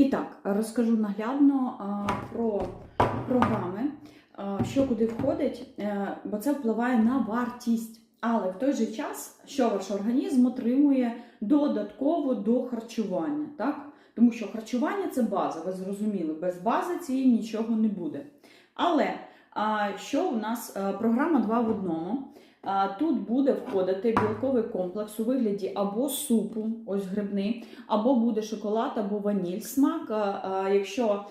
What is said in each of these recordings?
І так, розкажу наглядно про програми, що куди входить, е, бо це впливає на вартість. Але в той же час, що ваш організм отримує додатково до харчування, так? Тому що харчування це база, ви зрозуміли, без бази цієї нічого не буде. Але що у нас а, програма 2 в одному? Тут буде входити білковий комплекс у вигляді або супу, ось грибний, або буде шоколад, або ваніль смак. Якщо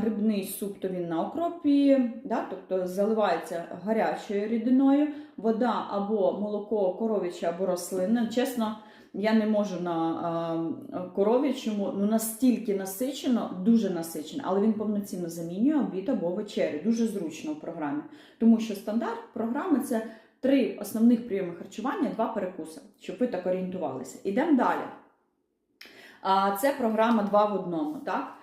грибний суп, то він на окропі, да, тобто заливається гарячою рідиною, вода або молоко коров'яче, або рослинне. Чесно, я не можу на коров'ячому, ну настільки насичено, дуже насичено, але він повноцінно замінює обід або вечерю. Дуже зручно в програмі. Тому що стандарт програми це три основних прийоми харчування, два перекуси, щоб ви так орієнтувалися. Ідемо далі. Це програма 2 в одному, так?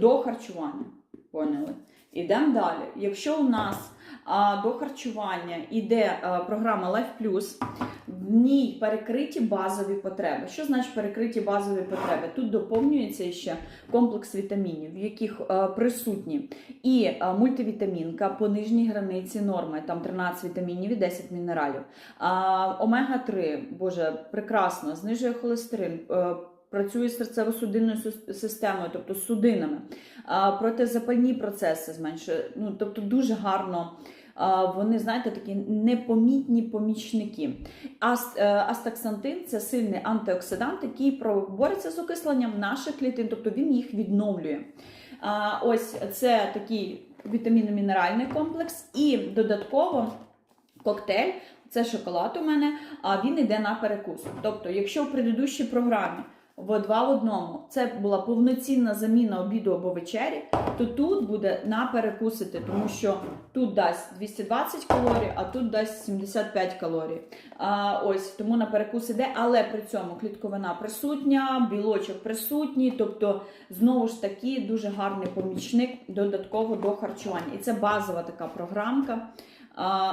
До харчування. Поняли? Ідемо далі. Якщо у нас а, до харчування йде а, програма Life Plus, в ній перекриті базові потреби. Що значить перекриті базові потреби? Тут доповнюється ще комплекс вітамінів, в яких а, присутні і а, мультивітамінка по нижній границі норми, там 13 вітамінів і 10 мінералів. А, Омега-3, боже, прекрасно, знижує холестерин. е, Працює з серцево-судинною системою, тобто судинами, протизапальні процеси зменшує. Ну, тобто дуже гарно вони, знаєте, такі непомітні помічники. Ас, е, астаксантин це сильний антиоксидант, який бореться з окисленням наших клітин, тобто він їх відновлює. Ось це такий вітамінно-мінеральний комплекс, і додатково коктейль. Це шоколад у мене, а він йде на перекус. Тобто, якщо в предыдущій програмі в два в одному це була повноцінна заміна обіду або вечері, то тут буде на перекусити, тому що тут дасть 220 калорій, а тут дасть 75 калорій. А, ось тому на перекус іде, але при цьому клітковина присутня, білочок присутній, тобто знову ж таки дуже гарний помічник додатково до харчування. І це базова така програмка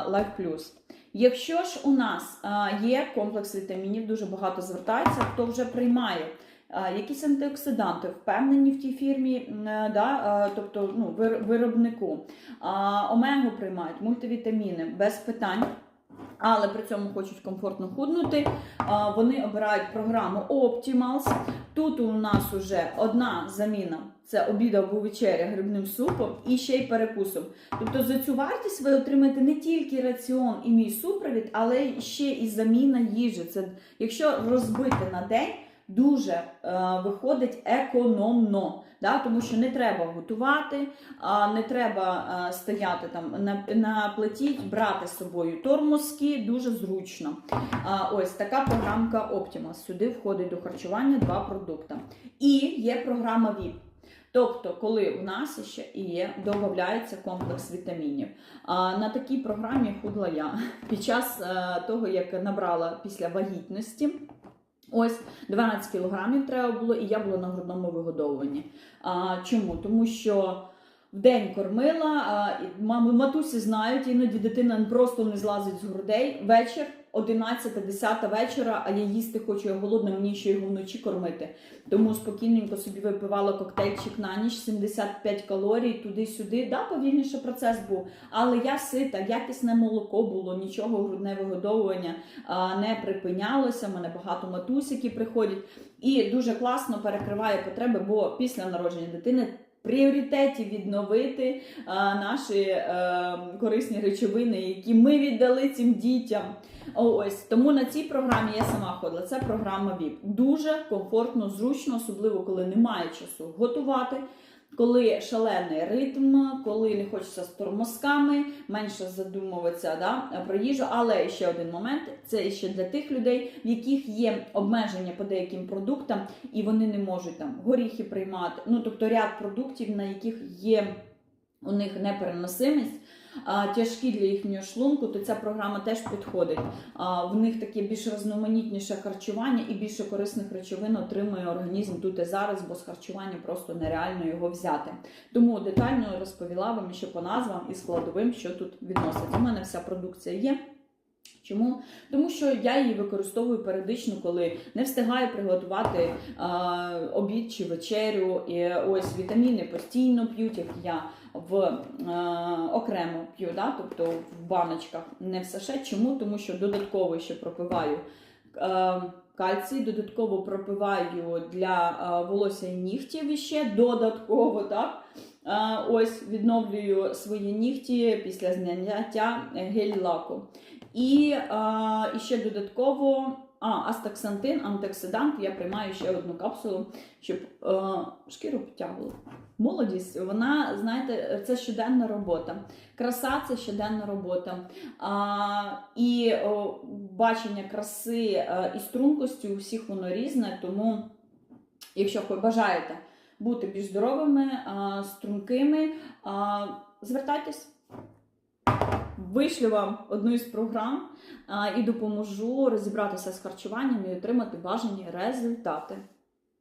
Life Plus. Якщо ж у нас є комплекс вітамінів, дуже багато звертається, хто вже приймає якісь антиоксиданти, впевнені в тій фірмі, е, да, тобто ну, виробнику, омегу приймають, мультивітаміни без питань. Але при цьому хочуть комфортно худнути. Вони обирають програму Optimals. Тут у нас уже одна заміна це обід або вечеря грибним супом і ще й перекусом. Тобто за цю вартість ви отримаєте не тільки раціон і мій супровід, але ще і заміна їжі. Це якщо розбити на день, дуже е, виходить економно. Да? Тому що не треба готувати, а не треба е, стояти там на, на плиті, брати з собою тормозки, дуже зручно. А, ось така програмка Optimal. Сюди входить до харчування два продукти. І є програма VIP. Тобто, коли у нас ще і є, додається комплекс вітамінів. А на такій програмі худла я під час е, того, як набрала після вагітності. Ось 12 кілограмів треба було, і я була на грудному вигодовуванні. А, чому? Тому що в день кормила, а, мами матусі знають, іноді дитина просто не злазить з грудей. Вечір 11-10 вечора, а я їсти хочу, я голодна, мені ще його вночі кормити. Тому спокійненько собі випивала коктейльчик на ніч, 75 калорій, туди-сюди. Да, повільніше процес був. Але я сита, якісне молоко було, нічого грудне вигодовування не припинялося. У мене багато матусь, які приходять. І дуже класно перекриває потреби, бо після народження дитини. Пріоритеті відновити а, наші а, корисні речовини, які ми віддали цим дітям. Ось тому на цій програмі я сама ходила. Це програма VIP. Дуже комфортно, зручно, особливо коли немає часу готувати. Коли шалений ритм, коли не хочеться з тормозками, менше задумуватися да, про їжу. Але ще один момент: це ще для тих людей, в яких є обмеження по деяким продуктам, і вони не можуть там горіхи приймати. Ну тобто ряд продуктів, на яких є у них непереносимість. Тяжкі для їхнього шлунку, то ця програма теж підходить. В них таке більш різноманітніше харчування і більше корисних речовин отримує організм тут і зараз, бо з харчування просто нереально його взяти. Тому детально розповіла вам ще по назвам і складовим, що тут відноситься. У мене вся продукція є. Чому? Тому що я її використовую періодично, коли не встигаю приготувати е, обід чи вечерю. І ось вітаміни постійно п'ють, як я в е, окремо п'ю, да? тобто в баночках, не в саше. Чому? Тому що додатково ще пропиваю е, кальцій, додатково пропиваю для е, волосся і нігтів іще додатково, так? Е, ось відновлюю свої нігті після зняття гель-лаку. І, а, і ще додатково а, астаксантин, антиоксидант. Я приймаю ще одну капсулу, щоб е, шкіру підтягувала. Молодість, вона, знаєте, це щоденна робота. Краса це щоденна робота. А, і о, бачення краси е, і стрункості у всіх воно різне. Тому, якщо ви бажаєте бути більш здоровими, а, стрункими, а, звертайтесь. Вишлю вам одну із програм і допоможу розібратися з харчуванням і отримати бажані результати.